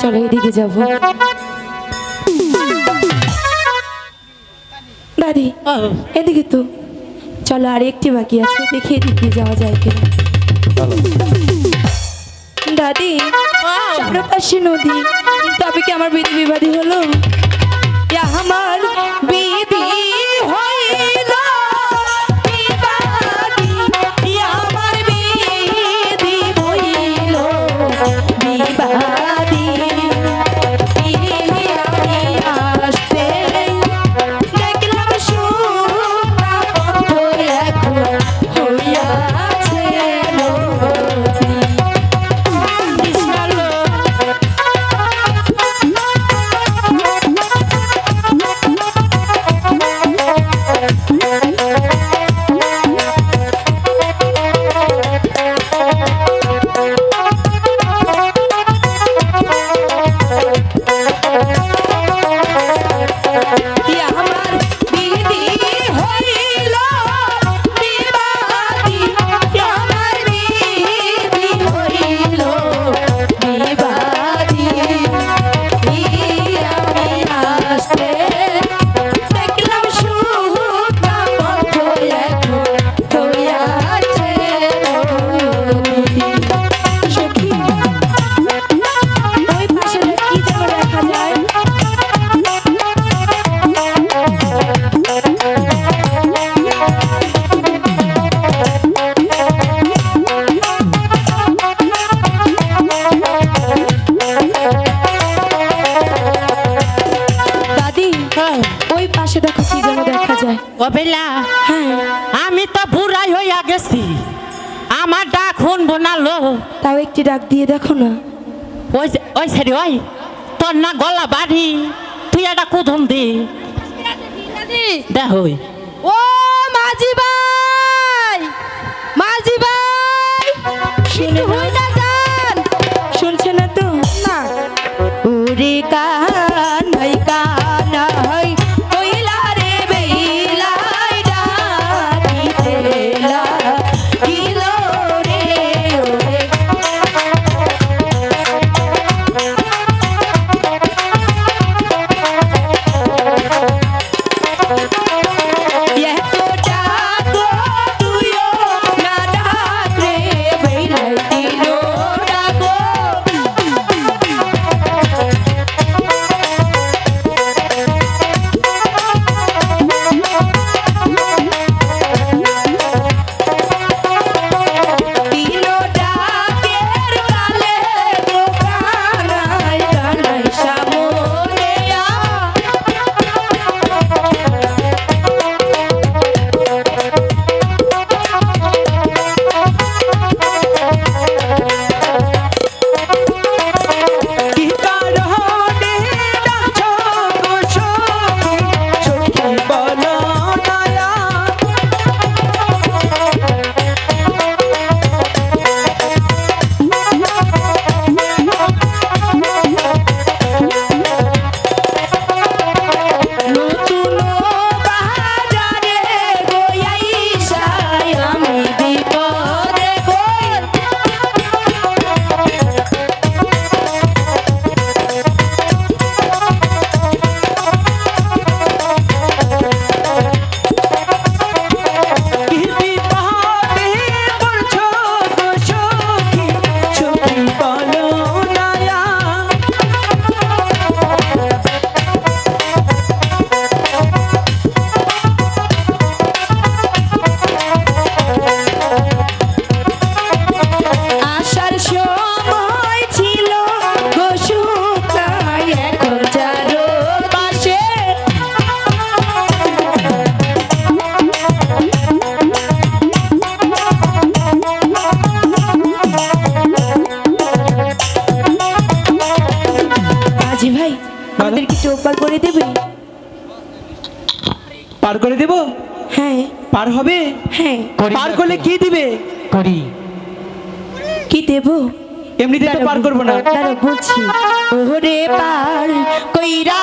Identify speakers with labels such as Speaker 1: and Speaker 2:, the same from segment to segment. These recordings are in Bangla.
Speaker 1: চলো এদিকে যাব। দাদি এদিকে তো। চলো আর একটি বাকি আছে দেখি এদিকে যাওয়া যায় কিনা। দাদি চারপাশে নদী। তবে কি আমার বিধি বিবাদী হলো? আমার
Speaker 2: বি বেলা। আমি তো বুড়াই হইয়া গেছি। আমার ডাক হন বোনালো
Speaker 1: তাও একটি ডাক দিয়ে দেখো না।
Speaker 2: ওই ওই সারি ওই। তোর না গলা বাড়ি। তুই একটা কুধন দি।
Speaker 1: হই। ও মাঝিবা
Speaker 3: এমনিতে পার করব না।
Speaker 1: বলছি ওরে পার কইরা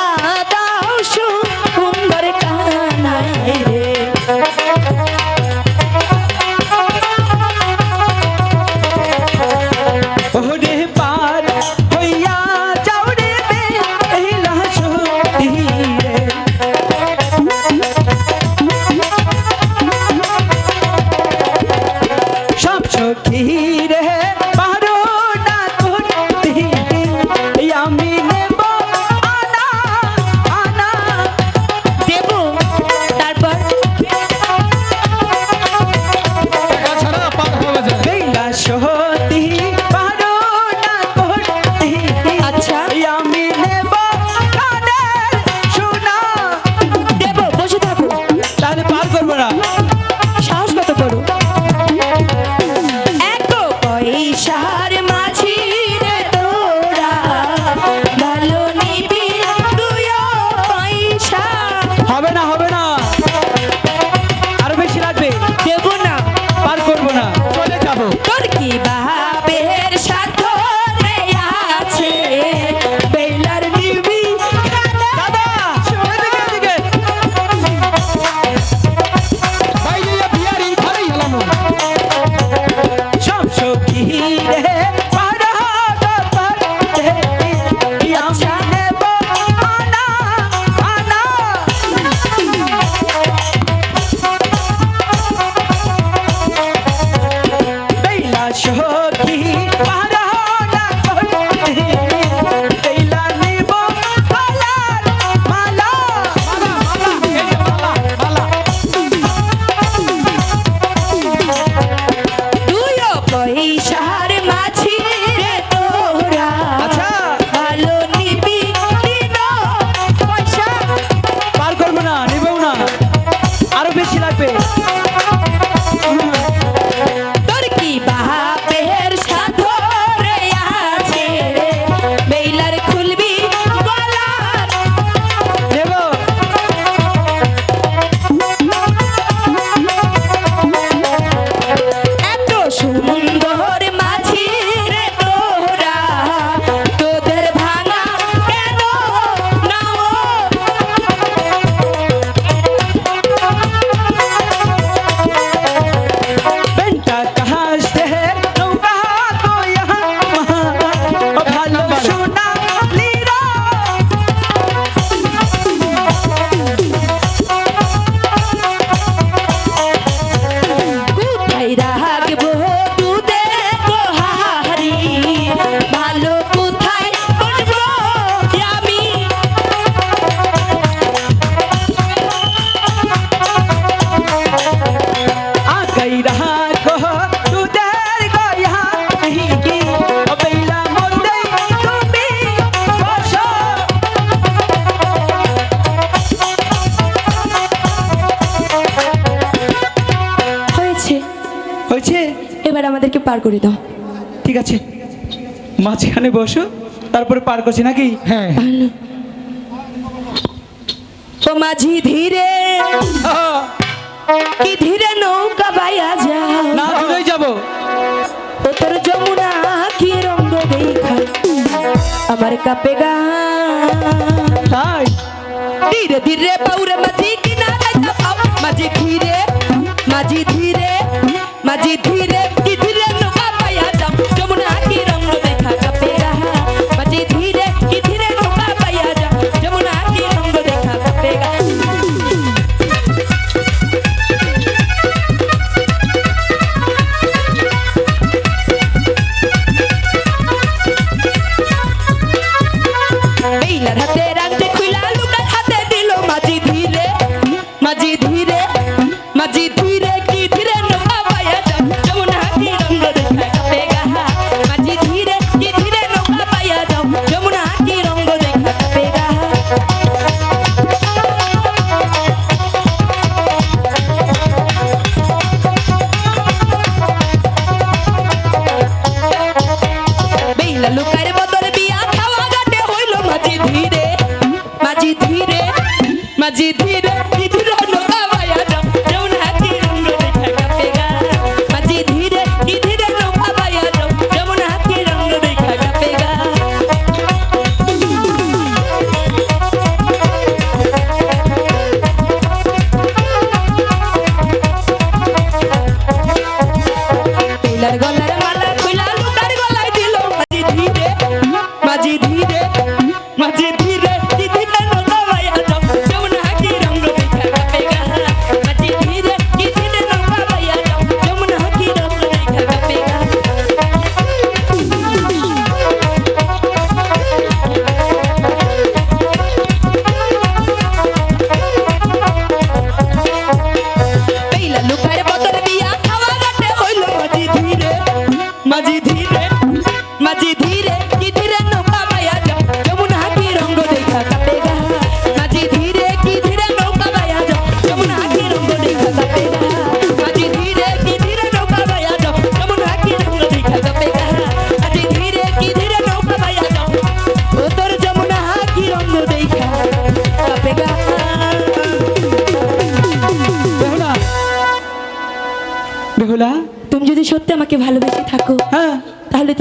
Speaker 1: করে দাও।
Speaker 3: ঠিক আছে। মাঝখানে বসো তারপরে পার করছি নাকি?
Speaker 4: হ্যাঁ।
Speaker 1: ও মাঝি ধীরে কি ধীরে নৌকা বাইয়া যা
Speaker 3: না ধরেই যাব।
Speaker 1: ও তোর যমুনা কি রঙ্গ দেখা। আমার কাপে গা।
Speaker 3: তাই?
Speaker 1: ধীরে ধীরে পাউরে মাঝি কিনারে যাব মাঝি ধীরে মাঝি ধীরে মাঝি ধীরে।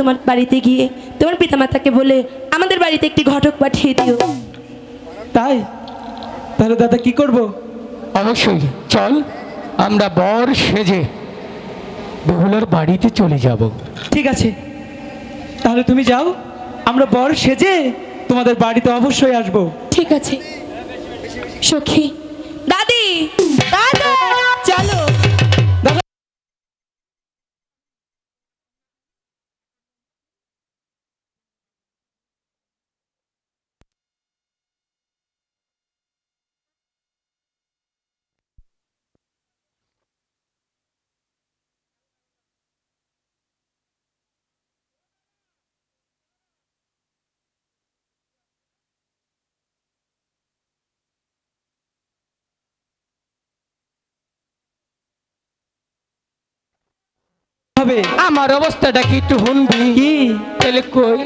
Speaker 1: তোমার বাড়িতে গিয়ে তোমার পিতামাতাকে বলে আমাদের বাড়িতে একটি ঘটক পাঠিয়ে দিও।
Speaker 3: তাই? তাহলে দাদা কি করব?
Speaker 4: অবশ্যই চল আমরা বর সেজে বেহুলার বাড়িতে চলে যাব।
Speaker 3: ঠিক আছে। তাহলে তুমি যাও আমরা বর সেজে তোমাদের বাড়িতে অবশ্যই আসব।
Speaker 1: ঠিক আছে। সখী। দাদি দাদা চলো।
Speaker 3: হবে?
Speaker 4: আমার অবস্থাটা কি একটু শুনবি?
Speaker 3: কি?
Speaker 4: তাহলে কই?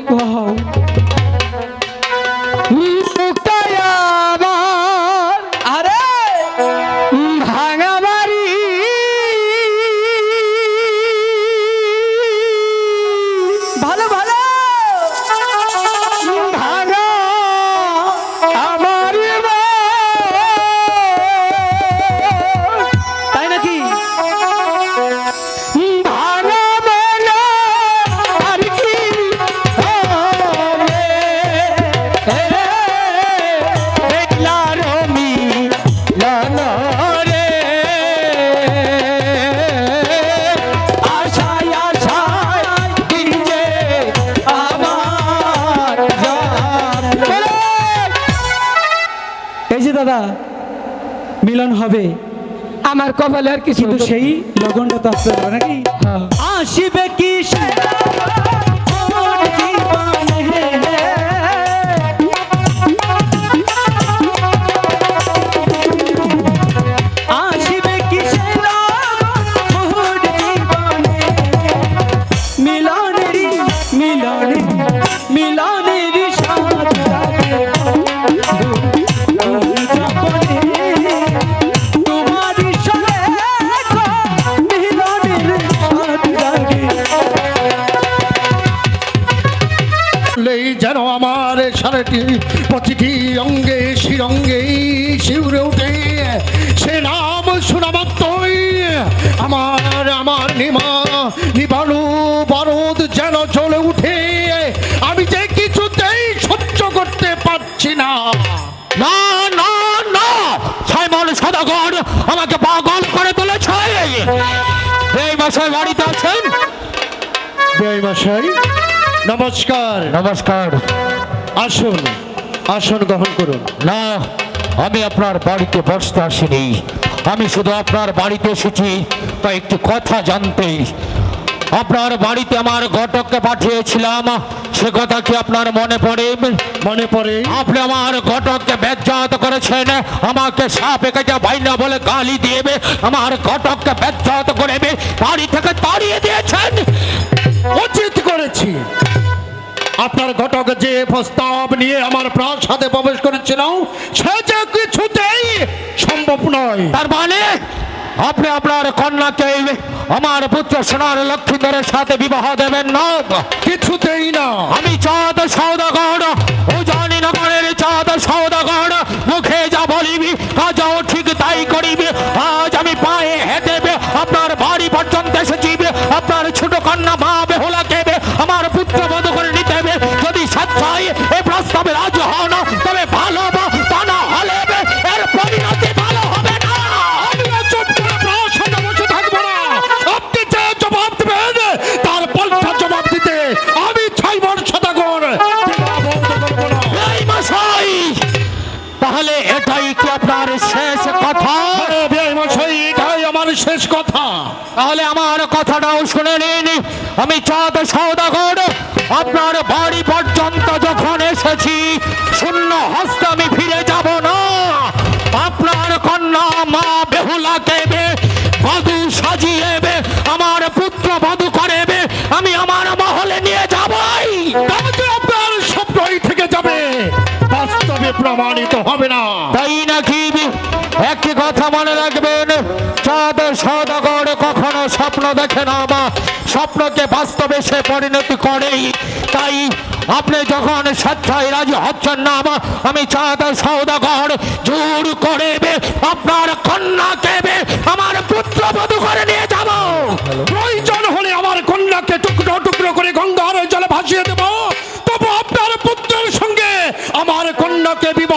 Speaker 4: আমার কপালে আর কিছু
Speaker 3: সেই লগনটা তো আসবে নাকি?
Speaker 4: হ্যাঁ।
Speaker 3: আসিবে কি সে
Speaker 5: পারছি না।
Speaker 4: না না না সাইমন সদাগর আমাকে পাগল করে তুলেছে। এই মাসে বাড়িতে আছেন?
Speaker 5: মশাই নমস্কার।
Speaker 4: নমস্কার।
Speaker 5: আসুন আসন গ্রহণ করুন।
Speaker 4: না আমি আপনার বাড়িতে বসতে আসিনি। আমি শুধু আপনার বাড়িতে এসেছি তা একটি কথা জানতে। আপনার বাড়িতে আমার ঘটককে পাঠিয়েছিলাম। সে কথা কি আপনার মনে পড়ে?
Speaker 5: মনে পড়ে।
Speaker 4: আপনি আমার ঘটককে বেজ্জাত করেছেন আমাকে সাপে কেটে বাইনা বলে গালি দিয়েবে আমার ঘটককে বেজ্জাত করে বাড়ি থেকে তাড়িয়ে দিয়েছেন।
Speaker 5: উচিত করেছি। আপনার ঘটক যে প্রস্তাব নিয়ে আমার প্রাসাদে প্রবেশ করেছিল সে যে কিছুতেই সম্ভব নয়।
Speaker 4: তার মানে আপনি আপনার কন্যাকে আমার পুত্র সোনার লক্ষ্মীধরের সাথে বিবাহ দেবেন না।
Speaker 5: কিছুতেই না।
Speaker 4: আমি চাঁদ সৌদাগর ও জানি নগরের চাঁদ সৌদাগর মুখে যা বলিবি কাজাও ঠিক তাই করিবি। আজ আমি পায়ে হেঁটেবে আপনার বাড়ি পর্যন্ত এসেছি আপনার ছোট কন্যা মা বেহুলা কেবে আমার পুত্র বধ করে নিতে হবে যদি স্বেচ্ছায় এই প্রস্তাবে রাজি হন তবে ভালো তাহলে এটাই কি আপনার শেষ কথা?
Speaker 5: এটাই আমার শেষ কথা।
Speaker 4: তাহলে আমার কথাটাও শুনে নিন। আমি চাঁদ সৌদাগর আপনার বাড়ি পর্যন্ত যখন এসেছি শূন্য হস্তে আমি ফিরে যাব না। আপনার কন্যা মা বেহুলাকে বধু সাজিয়ে বে আমার পুত্র বধু করবে আমি আমার
Speaker 5: প্রমাণিত হবে না।
Speaker 4: তাই নাকি একটি কথা মনে রাখবেন? চাঁদ সদাগর কখনো স্বপ্ন দেখে না বা স্বপ্নকে বাস্তবে সে পরিণতি করেই। তাই আপনি যখন স্বেচ্ছায় রাজি হচ্ছেন না আমি চাঁদ সৌদাগর জোর করে আপনার কন্যাকে আমার পুত্র বধূ করে নিয়ে যাব।
Speaker 5: প্রয়োজন হলে আমার কন্যাকে টুকরো টুকরো করে গঙ্গার জলে ভাসিয়ে দেব। তবু আপনার পুত্রের আমার কন্যাকে বিবাহ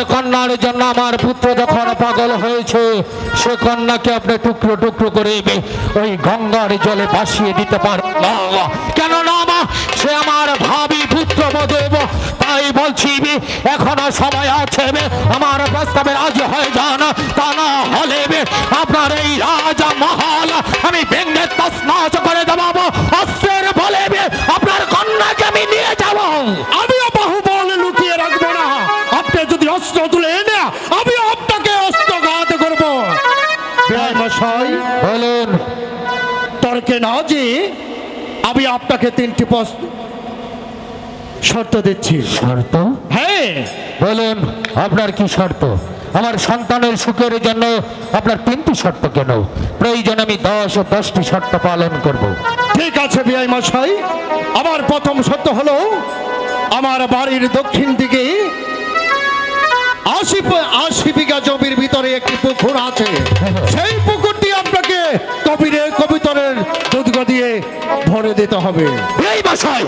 Speaker 4: আপনার কন্যার জন্য আমার পুত্র যখন পাগল হয়েছে, সে কন্যাকে আপনি টুকরো টুকরো করে ওই গঙ্গার জলে ভাসিয়ে দিতে পারবেন না। কেন না সে আমার ভাবি পুত্র বদেব তাই বলছি এখনও সময় আছে আমার প্রস্তাবে রাজি হয়ে যান। তা না হলে আপনার এই রাজা মহল আমি ভেঙে তসমাস করে দেবো। অস্ত্রের বলে আপনার কন্যাকে আমি নিয়ে যাব।
Speaker 5: যে আমি আপনাকে তিনটি প্রশ্ন শর্ত দিচ্ছি।
Speaker 4: শর্ত?
Speaker 5: হ্যাঁ।
Speaker 4: বলুন আপনার কি শর্ত? আমার সন্তানের সুখের জন্য আপনার তিনটি শর্ত কেন? প্রয়োজন আমি দশ ও দশটি শর্ত পালন করব।
Speaker 5: ঠিক আছে বিআই মশাই আমার প্রথম শর্ত হলো আমার বাড়ির দক্ষিণ দিকে আশি আশি বিঘা জমির ভিতরে একটি পুকুর আছে। সেই পুকুরটি আপনাকে কবিরের কবিতরের ভরে দিতে হবে।
Speaker 4: এই বাসায়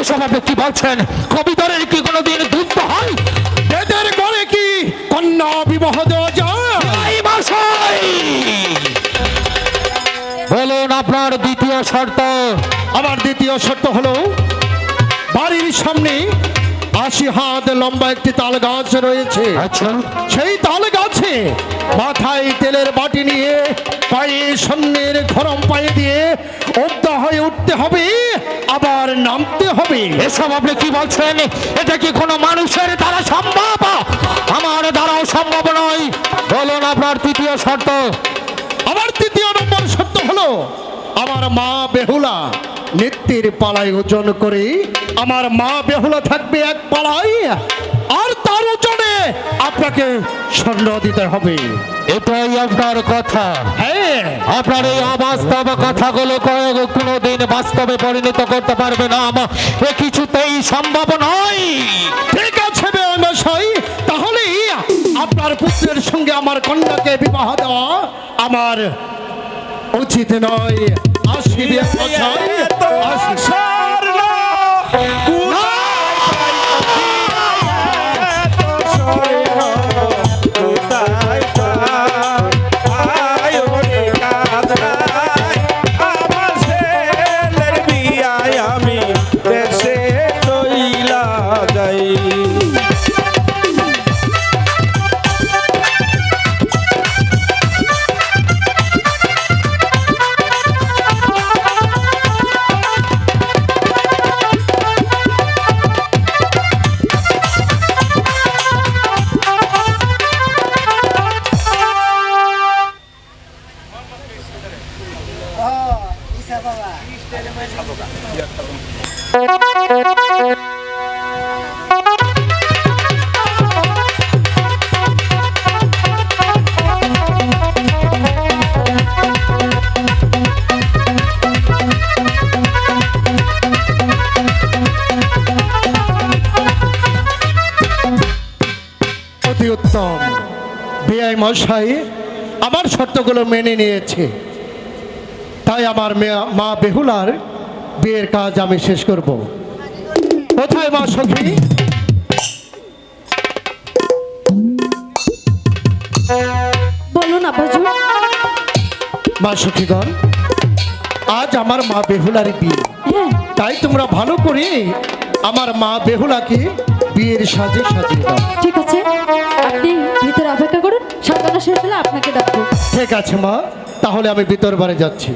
Speaker 4: এসব আপনি কি বলছেন? কবিতরের কি কোনোদিন দুধ হয়?
Speaker 5: বেদের ঘরে কি কন্যা বিবাহ দেওয়া যায়?
Speaker 4: এই ভাষায় বলুন আপনার দ্বিতীয় শর্ত।
Speaker 5: আমার দ্বিতীয় শর্ত হলো বাড়ির সামনে আশি হাত লম্বা একটি তাল গাছ রয়েছে।
Speaker 4: আচ্ছা।
Speaker 5: সেই তাল গাছে মাথায় তেলের বাটি নিয়ে পায়ে সন্ন্যের গরম পায়ে দিয়ে অব্দা হয়ে উঠতে হবে আবার নামতে হবে।
Speaker 4: এসব আপনি কি বলছেন? এটা কি কোনো মানুষের দ্বারা সম্ভব? আমার দ্বারাও সম্ভব নয়। বলুন আপনার তৃতীয় শর্ত।
Speaker 5: আমার তৃতীয় নম্বর সত্য হলো আমার মা বেহুলা। নিত্যের পালায় ওজন করে। আমার মা বেহুলা থাকবে এক পালায় আর তার ওজনে আপনাকে স্বর্ণ দিতে হবে।
Speaker 4: এটাই আপনার কথা।
Speaker 5: হ্যাঁ।
Speaker 4: আপনার এই অবাস্তব কথাগুলো কোনো দিন বাস্তবে পরিণত করতে পারবে না। আমা- এ কিছুতেই সম্ভব নয়।
Speaker 5: ঠিক আছে মশাই তাহলে আপনার পুত্রের সঙ্গে আমার কন্যাকে বিবাহ দেওয়া আমার উচিত নয়। আসিবে মশাই আসি মশাই আমার শর্তগুলো মেনে নিয়েছে। তাই আমার মা বেহুলার বিয়ের কাজ আমি শেষ করব। কোথায় মা সখী?
Speaker 1: বলুন আব্বাজু।
Speaker 5: মা সখীগণ আজ আমার মা বেহুলার বিয়ে।
Speaker 1: হ্যাঁ।
Speaker 5: তাই তোমরা ভালো করে আমার মা বেহুলাকে বিয়ের সাজে সাজে। দাও
Speaker 6: ঠিক আছে আপনি ভিতরে অপেক্ষা করুন সাজানো শেষ হলে আপনাকে ডাকবো।
Speaker 5: ঠিক আছে মা। তাহলে আমি ভিতর বারে যাচ্ছি।